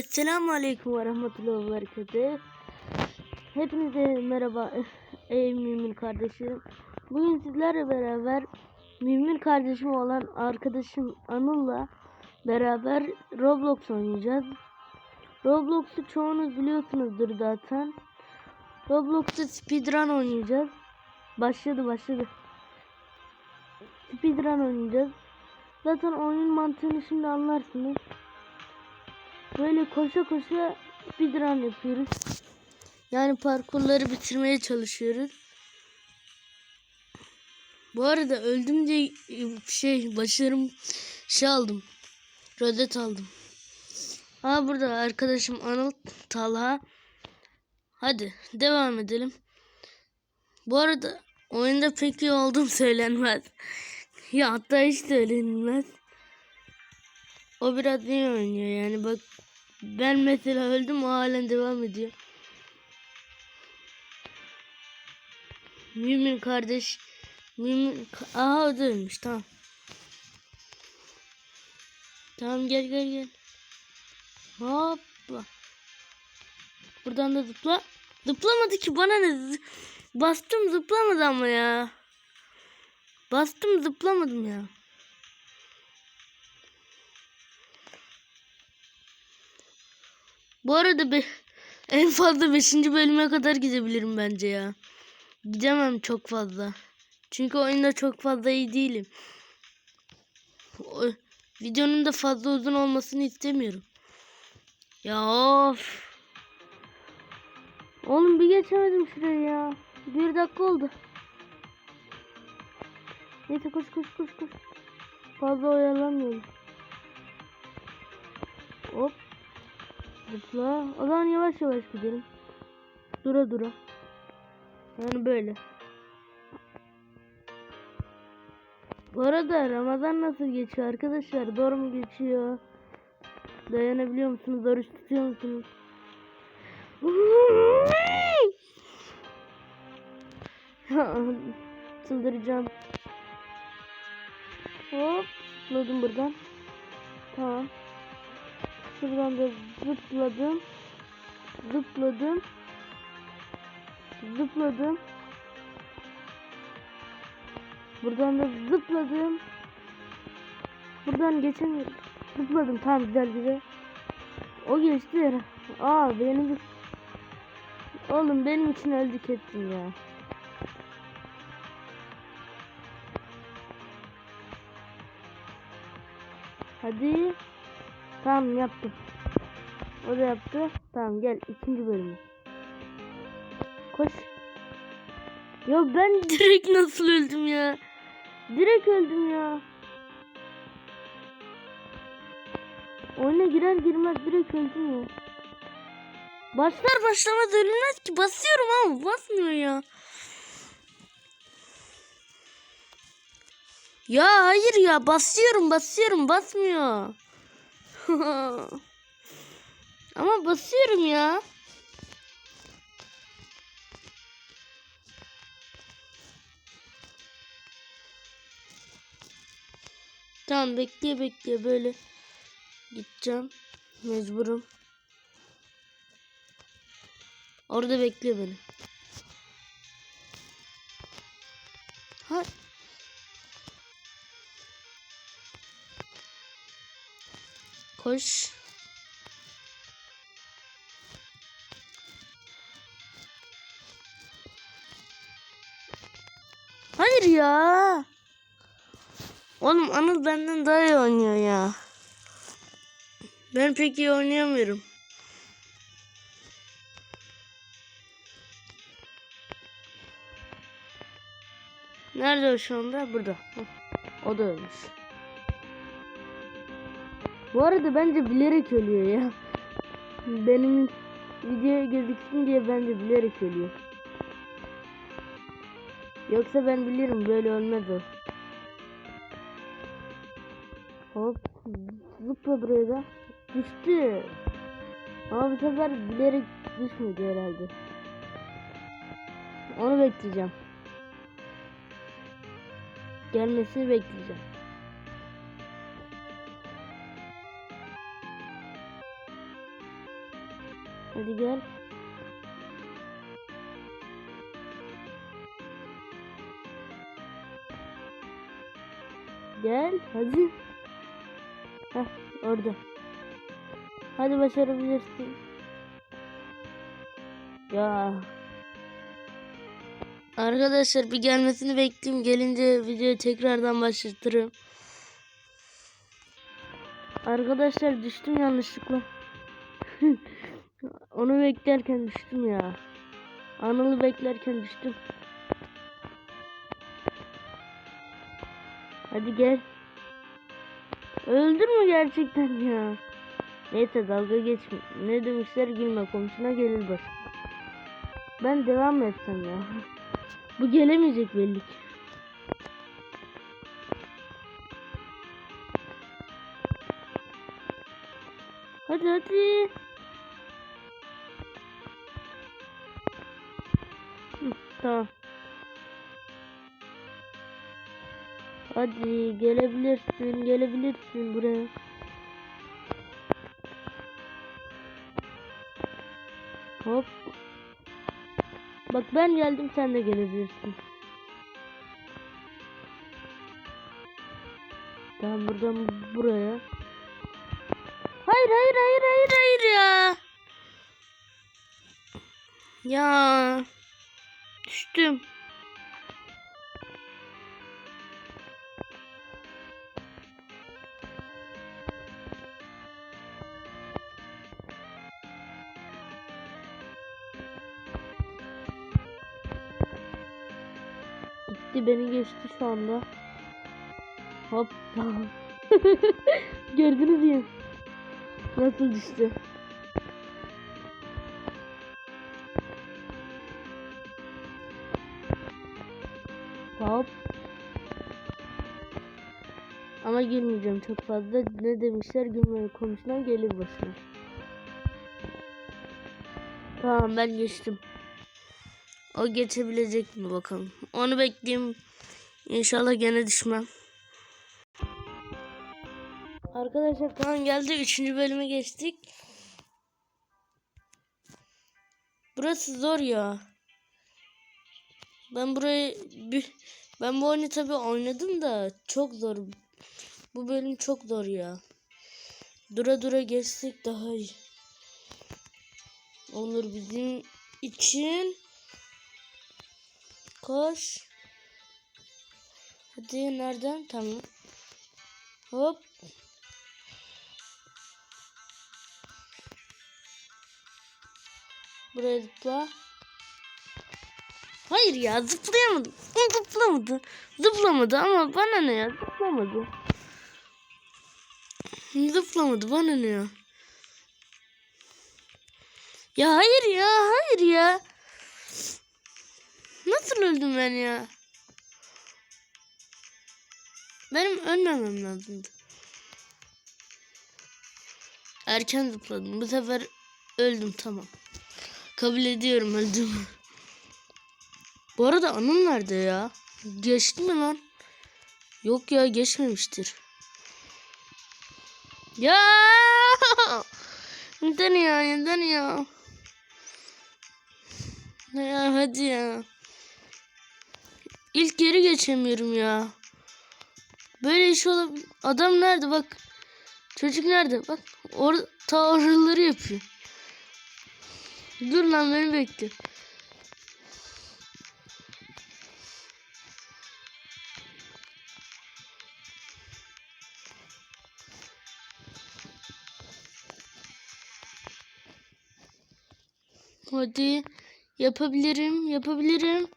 Esselamu Aleyküm ve Rahmetullahi ve Berekatuhu. Hepinize merhaba ey mümin kardeşim. Bugün sizlerle beraber mümin kardeşim olan arkadaşım Anıl'la beraber Roblox oynayacağız. Roblox'u çoğunuz biliyorsunuzdur zaten. Roblox'ta speedrun oynayacağız. Başladı başladı. Speedrun oynayacağız. Zaten oyun mantığını şimdi anlarsınız. Böyle koşa koşa speedrun yapıyoruz. Yani parkurları bitirmeye çalışıyoruz. Bu arada öldüm diye şey başarım şey aldım. Rodet aldım. Ha burada arkadaşım Anıl Talha. Hadi devam edelim. Bu arada oyunda pek iyi oldum söylenmez. ya hatta hiç söylenmez. O biraz iyi oynuyor yani bak ben mesela öldüm o halen devam ediyor. Mümin kardeş Mümin aha o da tamam. Tamam gel gel gel. Hoppa. Buradan da zıpla. Zıplamadı ki bana ne? Bastım zıplamadı ama ya. Bastım zıplamadım ya. Bu arada be, en fazla 5. bölüme kadar gidebilirim bence ya. Gidemem çok fazla. Çünkü oyunda çok fazla iyi değilim. O, videonun da fazla uzun olmasını istemiyorum. Ya of. Oğlum bir geçemedim şuraya ya. Bir dakika oldu. Neyse koş koş koş koş. Fazla oyalanmayalım. Hop. Zıpla. O zaman yavaş yavaş gidelim. Dura dura. Yani böyle. Bu arada Ramazan nasıl geçiyor arkadaşlar? Doğru mu geçiyor? Dayanabiliyor musunuz? Oruç tutuyor musunuz? Çıldıracağım. Hop. Zıpladım buradan. Tamam. Şuradan da zıpladım. Zıpladım. Zıpladım. Buradan da zıpladım. Buradan geçemiyorum. Zıpladım tamam güzel güzel. O geçti. Aa benim Oğlum benim için öldük ettin ya. Hadi. Tamam yaptım. O da yaptı. Tamam gel ikinci bölümü. Koş. Ya ben direkt nasıl öldüm ya? Direkt öldüm ya. Oyuna girer girmez direkt öldüm ya. Başlar başlamaz ölmez ki. Basıyorum ama basmıyor ya. Ya hayır ya basıyorum basıyorum basmıyor. ama basıyorum ya. Tamam bekle bekle böyle gideceğim. Mecburum. Orada bekle beni. Koş. Hayır ya. Oğlum Anıl benden daha iyi oynuyor ya. Ben pek iyi oynayamıyorum. Nerede o şu anda? Burada. O da ölmüş. Bu arada bence bilerek ölüyor ya. Benim videoya gözüksün diye bence bilerek ölüyor. Yoksa ben bilirim böyle ölmez o. Hop. Zıpla buraya da. Düştü. Ama bu sefer bilerek düşmedi herhalde. Onu bekleyeceğim. Gelmesini bekleyeceğim. Hadi gel. Gel hadi. Heh orada. Hadi başarabilirsin. Ya. Arkadaşlar bir gelmesini bekleyeyim. Gelince videoyu tekrardan başlatırım. Arkadaşlar düştüm yanlışlıkla. Onu beklerken düştüm ya. Anıl'ı beklerken düştüm. Hadi gel. Öldün mü gerçekten ya? Neyse dalga geçme. Ne demişler gülme komşuna gelir bak. Ben devam etsem ya? Bu gelemeyecek belli ki. Hadi hadi. Tamam. Hadi gelebilirsin, gelebilirsin buraya. Hop. Bak ben geldim sen de gelebilirsin. Ben buradan buraya. Hayır hayır hayır hayır hayır ya. Ya. Düştüm. Gitti beni geçti şu anda. Hoppa. Gördünüz mü? Nasıl düştü? Ama girmeyeceğim çok fazla. Ne demişler gülmeyi konuşulan gelir başına. Tamam ben geçtim. O geçebilecek mi bakalım. Onu bekleyeyim. İnşallah gene düşmem. Arkadaşlar tamam geldi. Üçüncü bölüme geçtik. Burası zor ya. Ben burayı ben bu oyunu tabi oynadım da çok zor. Bu bölüm çok zor ya. Dura dura geçsek daha iyi. Olur bizim için. Koş. Hadi nereden? Tamam. Hop. Buraya zıpla. Hayır ya zıplayamadı. Zıplamadı. Zıplamadı ama bana ne ya zıplamadı. Zıplamadı bana ne ya. Ya hayır ya hayır ya. Nasıl öldüm ben ya? Benim ölmemem lazımdı. Erken zıpladım. Bu sefer öldüm tamam. Kabul ediyorum öldüm. Bu arada anım nerede ya? Geçti mi lan? Yok ya geçmemiştir. Ya! Neden ya? Neden ya? Ya hadi ya. İlk geri geçemiyorum ya. Böyle iş olabilir. Adam nerede bak. Çocuk nerede? Bak orada ta oraları yapıyor. Dur lan beni bekle. Hadi yapabilirim, yapabilirim.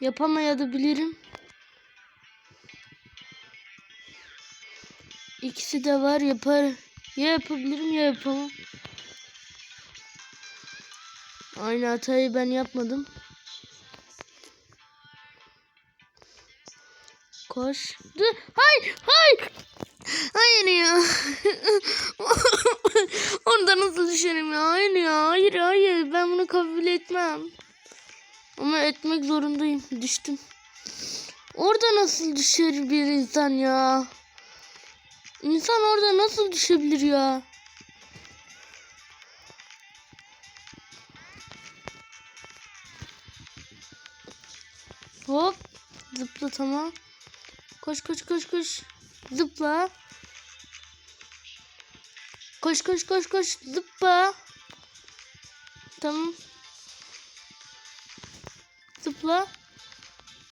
Yapamayabilirim. İkisi de var yapar. Ya yapabilirim ya yapamam. Aynı hatayı ben yapmadım. Koş. Hayır. Hayır. Hayır ya. düşerim ya. Hayır ya. Hayır hayır. Ben bunu kabul etmem. Ama etmek zorundayım. Düştüm. Orada nasıl düşer bir insan ya? İnsan orada nasıl düşebilir ya? Hop. Zıpla tamam. Koş koş koş koş. Zıpla. Koş koş koş koş. Zıpla. Tamam. Zıpla.